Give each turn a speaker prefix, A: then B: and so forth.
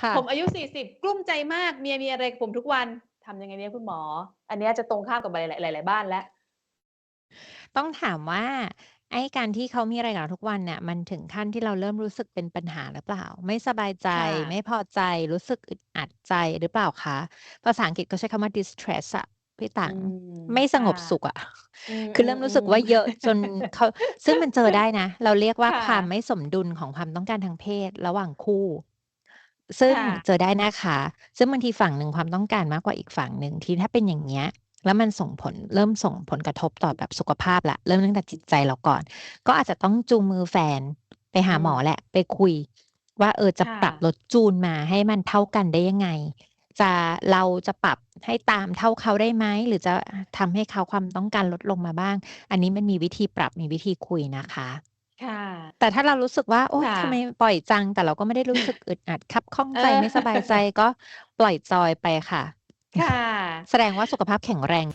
A: ค่ะ
B: ผมอายุ 40 กลุ้มใจมากเมียมีอะไรกับผมทุกวันทำยังไงเนี่ยคุณหมอ อันเนี้ยจะตรงข้ามกับหลายๆหลาย ๆ บ้านแล้ว
A: ต้องถามว่าไอ้การที่เขามีอะไรกับเราทุกวันเนี่ยมันถึงขั้นที่เราเริ่มรู้สึกเป็นปัญหาหรือเปล่า?ไม่สบายใจ
B: ค่ะ
A: ไม่พอใจรู้สึกอึดอัดใจหรือเปล่าคะ?ภาษาอังกฤษเขาใช้คำว่า distress อะพี่ตั๊
B: อื
A: ง
B: ม
A: ไม่ส
B: ค่
A: งบสุะขอะ
B: อื
A: คือเริ่มรู้สึก
B: ม
A: ว่าเยอะ
B: ๆ
A: จนเขาซึ่งมันเจอได้นะ เราเรียกว่า
B: ค่ะ
A: ความไม่สมดุลของความต้องการทางเพศระหว่างคู่ ซึ่ง
B: ค่ะ
A: เจอได้นะคะ ซึ่งบางทีฝั่งหนึ่งความต้องการมากกว่าอีกฝั่งหนึ่ง ที่ถ้าเป็นอย่างเงี้ย แล้วมันส่งผล เริ่มส่งผลกระทบต่อแบบสุขภาพแล้วเริ่มตั้งแต่จิตใจเราก่อน ก็อาจจะต้องจูงมือแฟนไปหา
B: อืม
A: หมอแหละ ไปคุยว่า เออ จะ
B: ค่
A: ปรับะลดจูนมาให้มันเท่ากันได้ยังไง?จะ เราจะปรับให้ตามเท่าเขาได้ไหม?หรือจะอาทำให้เขาความต้องการลดลงมาบ้าง อันนี้มันมีวิธีปรับ มีวิธีคุยนะคะ
B: ค่ะ
A: แต่ถ้าเรารู้สึกว่า โอ๊ย
B: ค่
A: ทำไมะปล่อยจัง แต่เราก็ไม่ได้รู้สึกอึดอัดคับข้อง
B: เอ
A: ใจ
B: อ
A: ไม่สบายใจก็ปล่อยจอยไปค่ะ
B: ค่ะ
A: แสดงว่าสุขภาพแข็งแรง